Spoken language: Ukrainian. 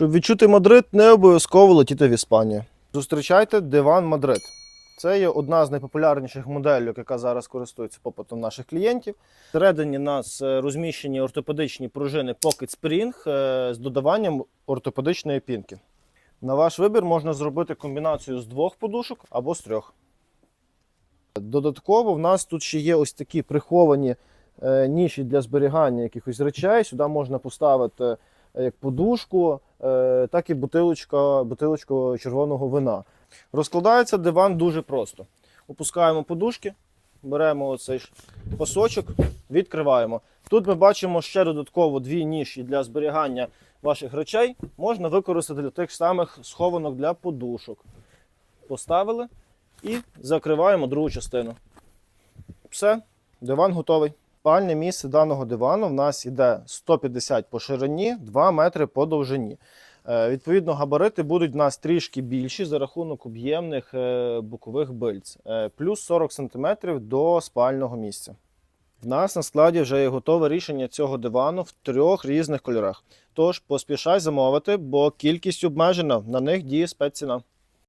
Щоб відчути Мадрид, не обов'язково летіти в Іспанію. Зустрічайте диван Мадрид. Це є одна з найпопулярніших моделей, яка зараз користується попитом наших клієнтів. Всередині нас е, розміщені ортопедичні пружини Pocket Spring е, з додаванням ортопедичної пінки. На ваш вибір можна зробити комбінацію з двох подушок або з трьох. Додатково в нас тут ще є ось такі приховані е, ніші для зберігання якихось речей. Сюди можна поставити як подушку, так і бутилочка, бутилочку червоного вина. Розкладається диван дуже просто. Опускаємо подушки, беремо оцей пасочок, відкриваємо. Тут ми бачимо ще додатково дві ніші для зберігання ваших речей. Можна використати для тих самих схованок для подушок. Поставили і закриваємо другу частину. Все, диван готовий. Спальне місце даного дивану в нас іде 150 по ширині, 2 метри по довжині. Е, Відповідно, габарити будуть в нас трішки більші за рахунок об'ємних е, бокових бильць, Е, плюс 40 см до спального місця. В нас на складі вже є готове рішення цього дивану в трьох різних кольорах. Тож поспішай замовити, бо кількість обмежена, на них діє спецціна.